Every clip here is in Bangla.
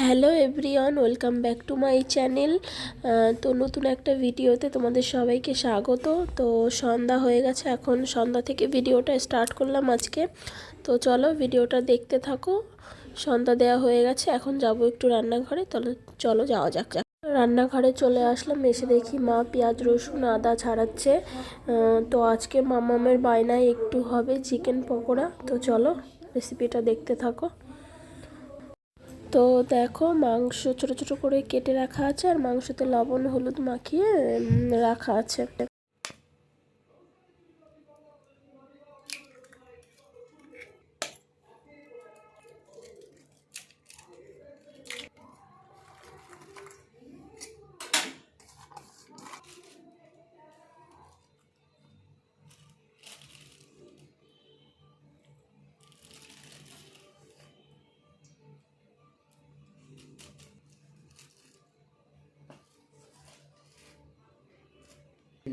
Hello everyone, welcome back to my channel. তো নতুন একটা ভিডিওতে তোমাদের সবাইকে স্বাগত। তো সন্ধ্যা হয়ে গেছে, এখন সন্ধ্যা থেকে ভিডিওটা স্টার্ট করলাম আজকে। তো চলো ভিডিওটা দেখতে থাকো। সন্ধ্যা দেওয়া হয়ে গেছে, এখন যাব একটু রান্নাঘরে। তাহলে চলো যাওয়া যাক যাক। রান্নাঘরে চলে আসলাম, এসে দেখি মা পেঁয়াজ, রসুন, আদা ছাড়াচ্ছে। তো আজকে মামামের বায়নায় একটু হবে চিকেন পকোড়া। তো চলো রেসিপিটা দেখতে থাকো। তো দেখো মাংস ছোট ছোট করে কেটে রাখা আছে আর মাংসতে লবণ, হলুদ মাখিয়ে রাখা আছে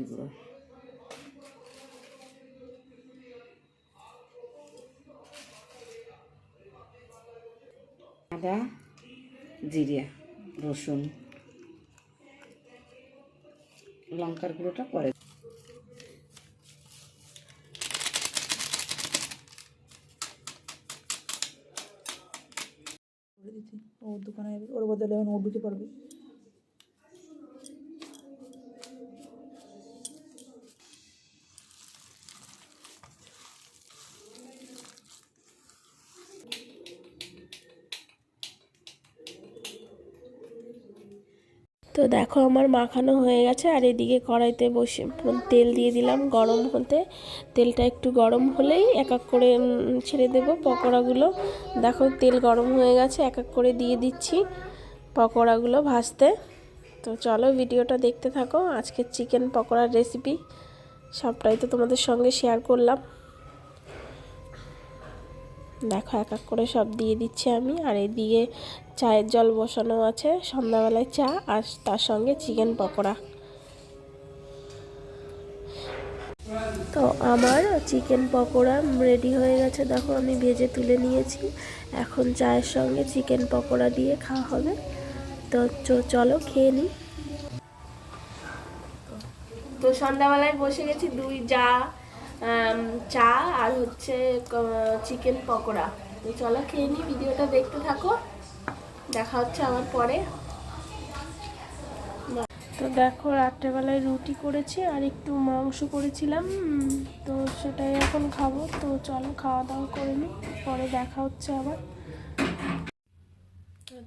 এগুলো আদা জিরে রসুন লঙ্কার গুঁড়োটা পরে করে দিচ্ছি। ওর দোকানে যাবে। ওর বদলে এখন ও ঢুকে পারবে। তো দেখো আমার মাখানো হয়ে গেছে আর এদিকে কড়াইতে বসে তেল দিয়ে দিলাম গরম হতে। তেলটা একটু গরম হলেই এক এক করে ছেড়ে দেব পকোড়াগুলো। দেখো তেল গরম হয়ে গেছে, এক এক করে দিয়ে দিচ্ছি পকোড়াগুলো ভাজতে। তো চলো ভিডিওটা দেখতে থাকো। আজকের চিকেন পকোড়ার রেসিপি সবটাই তো তোমাদের সঙ্গে শেয়ার করলাম। দেখো, এক এক করে সব দিয়ে দিচ্ছি আমি। আর এদিকে চায়ের জল বসানো আছে, সন্ধ্যাবেলায় চা আর তার সঙ্গে চিকেন পকোড়া। তো আমার চিকেন পকোড়া রেডি হয়ে গেছে। দেখো, আমি ভেজে তুলে নিয়েছি। এখন চায়ের সঙ্গে চিকেন পকোড়া দিয়ে খাওয়া হবে। তো চলো খেয়ে নিই তো সন্ধ্যাবেলায় বসে গেছি দুই যা চা আর হচ্ছে চিকেন পকোড়া। তো চলো খেয়ে নিই, ভিডিওটা দেখতে থাকো। দেখা হচ্ছে আমার পরে। তো দেখো, রাত্রেবেলায় রুটি করেছি আর একটু মাংস করেছিলাম। তো সেটাই এখন খাব। তো চলো, খাওয়া দাওয়া করে নিই। পরে দেখা হচ্ছে আবার।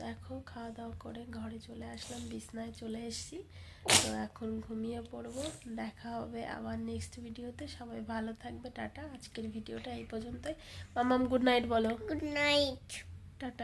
দেখো খাওয়া দাওয়া করে ঘরে চলে আসলাম বিছনায় চলে এসেছি। তো এখন ঘুমিয়ে পড়ব। দেখা হবে আবার নেক্সট ভিডিওতে সবাই ভালো থাকবে টাটা। আজকের ভিডিওটা এই পর্যন্তই। মামাম গুড নাইট বলো। Good night tata.